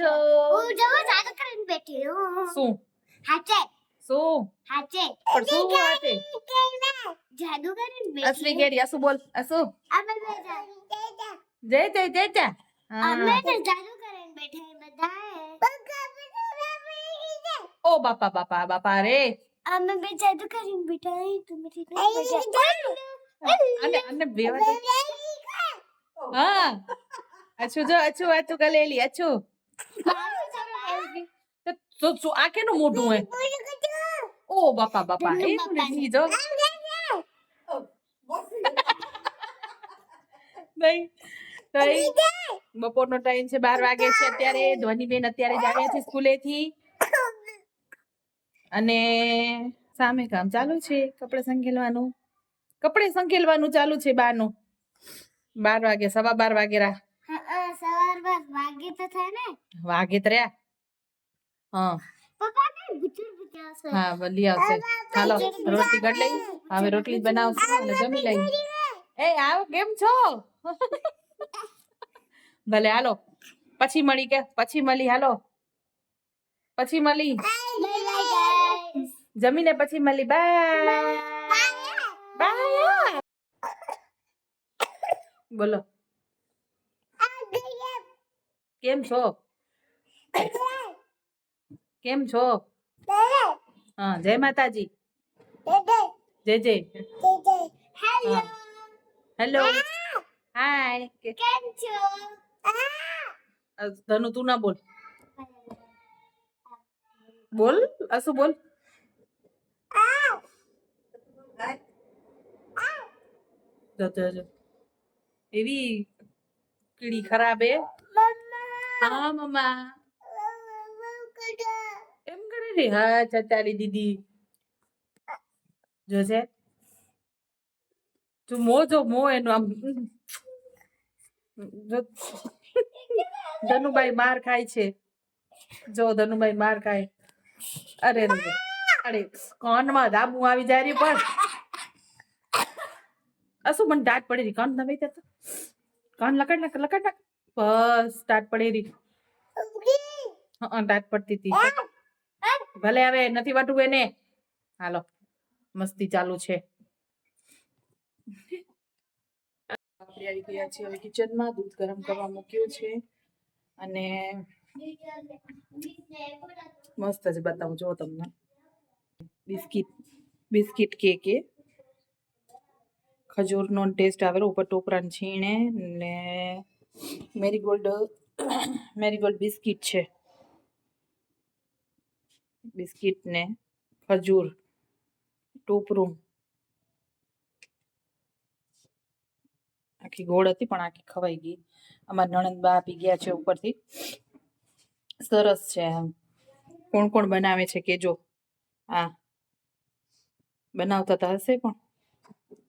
છો હું જો જાદુ કરીને બેઠી હું શું હાચે શું હાચે પણ શું વાતે જાદુ કરીને અસલી બેઠી કેરી અસુ બોલ અસુ અમે બધા જય જય જય જય અમે હા. તો જાદુ કરીને બેઠા બધા ઓ બાપા બાપા બાપા રે અમે બે જાદુ કરીને બેઠા તમે ઠીક બેઠા અને અને બેવા દે હા અછુ જો અછુ અછુ ગલેલી અછુ તો શું આ કેનું મોઢું હે? ઓ બાપા બાપા. એ નથી જો નહીં નહીં. બપોરનો ટાઈમ છે બાર વાગે છે અત્યારે. ધ્વનિબેન અત્યારે જ આવ્યા છે સ્કૂલેથી. અને સામે કામ ચાલુ છે કપડે સંકેલવાનું કપડે સંકેલવાનું ચાલુ છે બારનું. બાર વાગે સવા બાર વાગે રા. વાગે તો થાય ને. વાગે તો રહ્યા. હા પપ્પા ને બુચર બુચાવશે હા વલી આવશે ચાલો રોટલી ગઢ લઈ હવે રોટલી જ બનાવશું અને જમી લઈ એ આવો કેમ છો ભલે હાલો પછી મળી કે પછી મળી હાલો પછી મળી બાય ગાઈસ જમીને પછી મળી બાય બાય બોલો કેમ છો કેમ છો? હા જય માતાજી. જય જય. હેલો હેલો હાય કેમ છો? ધનુ તું ના બોલ. બોલ અસુ બોલ. જો જો જો. એવી કીડી ખરાબ હે. હા મમ્મા. રે હા ચચારી દીદી. જો તું મો જો મો એનું આમ. ધનુભાઈ માર ખાય છે. જો ધનુભાઈ માર ખાય. અરે. અરે કોનમાં દાબુ આવી જાય રે પણ. અસુ મને દાંત પડી રહી. કોણ નવી તો કોણ લકડ નાખ લકડ નાખ. બસ દાંત પડી રહી. હા દાંત પડતી હતી. ભલે હવે નથી વાટવું એને. હાલો, મસ્તી ચાલુ છે. આપણે આવી ગયા હવે કિચનમાં દૂધ ગરમ કરવા મૂક્યું છે. અને મસ્ત જ બતાવું જો તમને. બિસ્કિટ બિસ્કિટ કેક એ. ખજૂરનો ટેસ્ટ આવેલો ઉપર ટોપરાને છીણે ને મેરીગોલ્ડ મેરીગોલ્ડ બિસ્કિટ છે. બિસ્કિટ ને ખજૂર, ટોપરું. આખી ગોળ હતી પણ આખી ખવાઈ ગઈ. અમારા નણંદ બા આપી ગયા છે ઉપરથી. સરસ છે કોણ કોણ બનાવે છે કેજો. આ બનાવતા તો હશે પણ.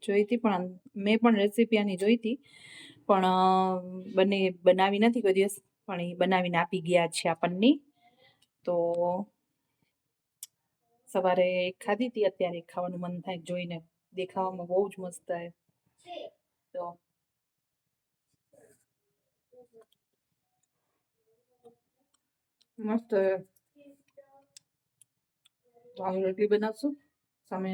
જોઈ હતી પણ મેં પણ રેસીપી આની જોઈ હતી. પણ બંને બનાવી નથી કોઈ દિવસ. પણ એ બનાવીને આપી ગયા છે આપણને. તો સવારે ખાધી હતી અત્યારે ખાવાનું મન થાય જોઈને દેખાવામાં બહુ જ મસ્ત થાય તો મસ્ત રોટલી બનાવશું. સામે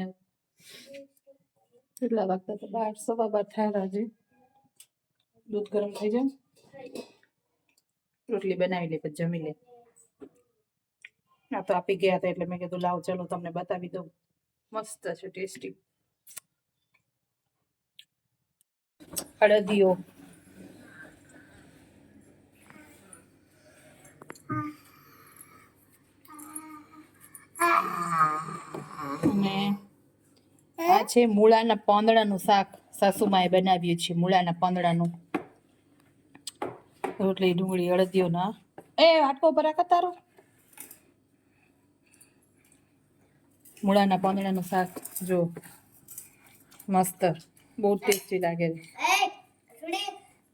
કેટલા વાગતા હતા? બાર, સવા બાર થયા હજી. દૂધ ગરમ થઈ જાય. રોટલી બનાવી લે, પછી જમી લે. આ તો આપી ગયા હતા એટલે મેં કીધું, લાવ, ચલો, તમને બતાવી દઉં. મસ્ત છે, ટેસ્ટી. હળદીઓ. અને આ છે મૂળાના પાંદડાનું શાક. સાસુમાએ બનાવ્યું છે મૂળાના પાંદડાનું. રોટલી, ડુંગળી, હળદીઓના. એ હાટકો ભરા તારો. મૂળાના પાંદડાનું શાક જો મસ્ત બહુ ટેસ્ટી લાગે છે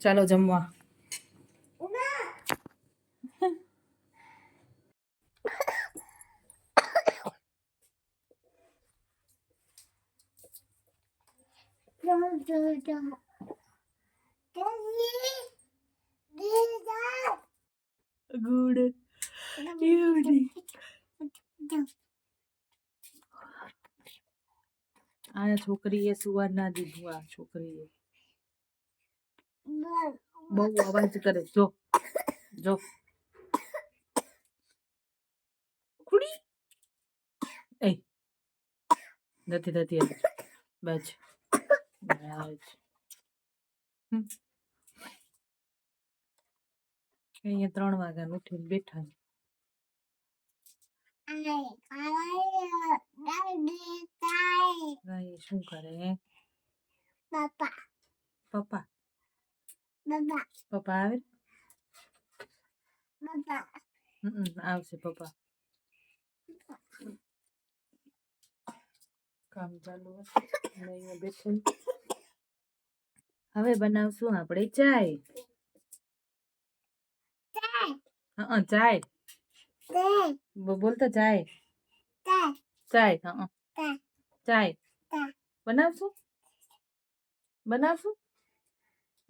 ચાલો જમવા ગુડ ઉના છોકરીએ સુવા ના દીધું આ છોકરીએ. બહુ અવાજ કરે, જો જો ખુડી એ નથી થતી. બસ બસ. અહીંયા ત્રણ વાગ્યા ઉઠીને બેઠા ગાય શું કરે બાપા, પપ્પા બાબા, પપ્પા આવે. હમ, આવશે પપ્પા કામ ચાલુ અહીંયા બેઠી હવે બનાવશું આપણે ચાય. તાય, હા ચાય. બોલતો ચાય તાય, ચાય હા તાય, ચાય તાય. બનાવશું બનાવશું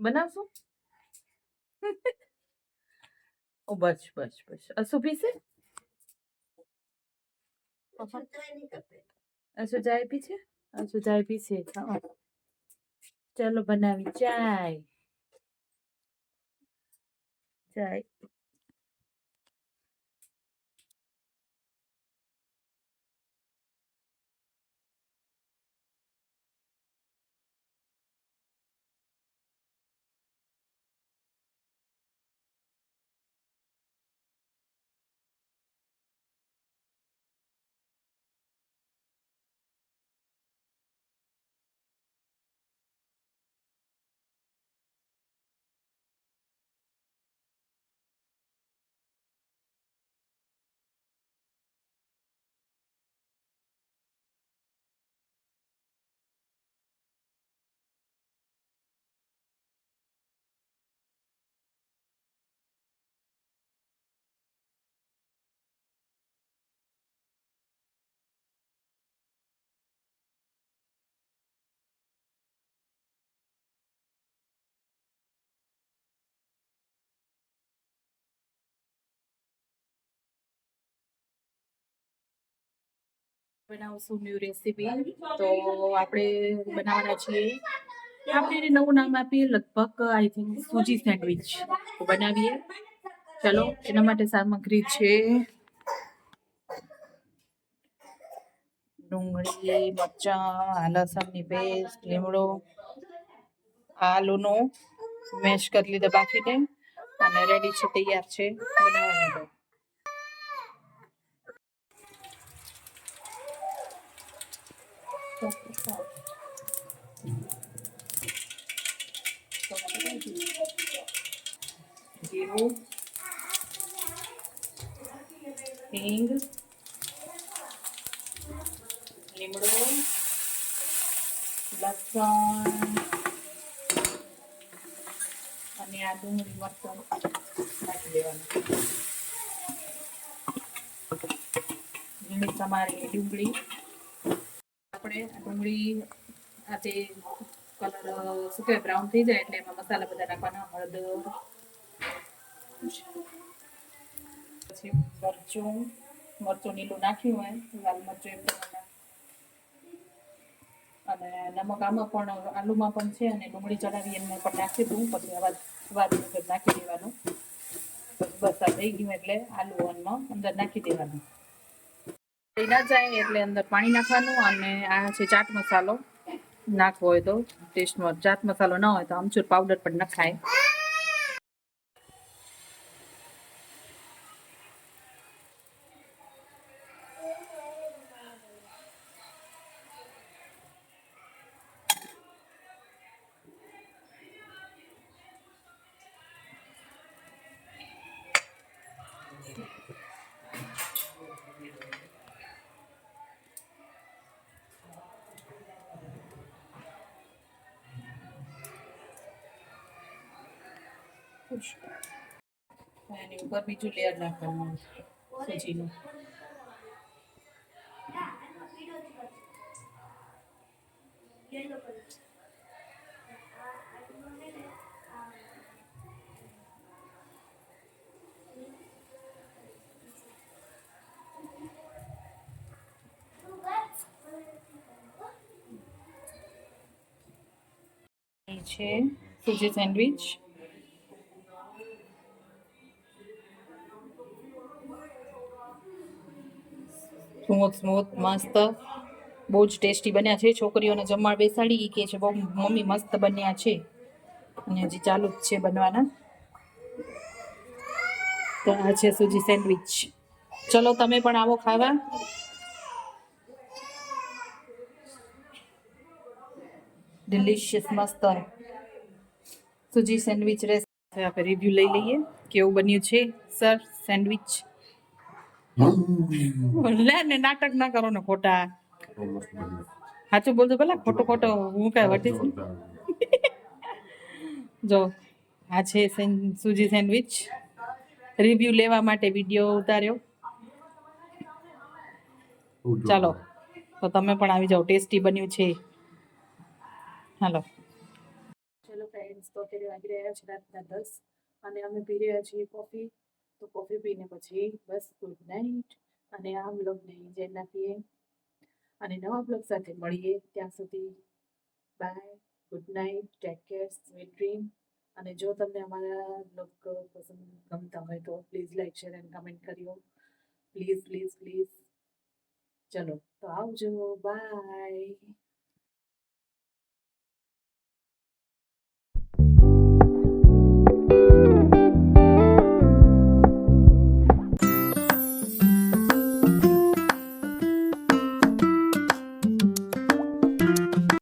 બનાવશું ઓ બસ બસ બસ અસુ પીશે અસુ ચાય પીશે અસુ ચાય પીશે હા ચાલો બનાવી ચાય ચાય બનાવશું ન્યુ રેસીપી તો આપણે બનાવવાના છીએ. આપણે એને નવું નામ આપીએ લગભગ આઈ થિંક સૂજી સેન્ડવિચ બનાવીએ. ચલો, એના માટે સામગ્રી છે. ડુંગળી, મરચાં લસણની પેસ્ટ લીમડો, આલુનો, મેશ કરી લીધા બાફીને, અને રેડી છે, તૈયાર છે બનાવવા માટે જીરું હિંગ લીમડો લસણ અને આ ડુંગળી મરચાં નાખી દેવાનું સમારેલી ડુંગળી આપણે ડુંગળી આપે કલર શું કહેવાય બ્રાઉન થઈ જાય એટલે એમાં મસાલા બધા નાખવાના, હળદર, પછી મરચું મરચું લીલું નાખ્યું હોય, લાલ મરચું અને નમક આમાં પણ આલુમાં પણ છે અને ડુંગળી ચડાવી એમને પણ નાખી દઉં, પછી અવાજ સ્વાદ મુજબ નાખી દેવાનું. બસ આ થઈ ગયું એટલે આલુ અન્નમાં અંદર નાખી દેવાનું. થઈ ના જાય એટલે અંદર પાણી નાખવાનું અને આ છે ચાટ મસાલો. નાખવો હોય તો ટેસ્ટમાં ચાટ મસાલો ન હોય તો આમચૂર પાવડર પણ નખાય. એની ઉપર બીજું લેયર નાખવાનું સૂજીનું છે સુજી સેન્ડવિચ સ્મૂથ સ્મૂથ મસ્ત, બહુ જ ટેસ્ટી બન્યા છે. છોકરીઓને જમવા બેસાડી એ કે છે, બહુ, મમ્મી મસ્ત બન્યા છે. અને હજી ચાલુ જ છે બનવાના. તો આ છે સૂજી સેન્ડવિચ. ચલો, તમે પણ આવો ખાવા. ડિલિશિયસ મસ્ત. સૂજી સેન્ડવિચ રેસીપી આપણે રિવ્યુ લઈ લઈએ. કેવું બન્યું છે? Sir, sandwich. લે ને નાટક ના કરો ને ખોટા. સાચું બોલજો ભલા ખોટો ખોટો હું કઈ વટી છું? જો આ છે સુજી સૂજી સેન્ડવિચ. રિવ્યુ લેવા માટે વીડિયો ઉતાર્યો. ચાલો તો તમે પણ આવી જાઓ. ટેસ્ટી બન્યું છે. હાલો. ચલો ફ્રેન્ડ્સ તો અત્યારે વાગી રહ્યા છે રાતના દસ અને અમે પી રહ્યા છીએ કોફી તો કોફી પીને પછી બસ ગુડ નાઇટ અને આ બ્લોગને અહીં નાખીએ અને નવા બ્લોગ સાથે મળીએ ત્યાં સુધી. Bye good night take care sweet dream અને જો તમને અમારા બ્લોગ પસંદ ગમતા હોય તો please like share and comment કર્યો પ્લીઝ પ્લીઝ પ્લીઝ ચલો, તો આવજો. બાય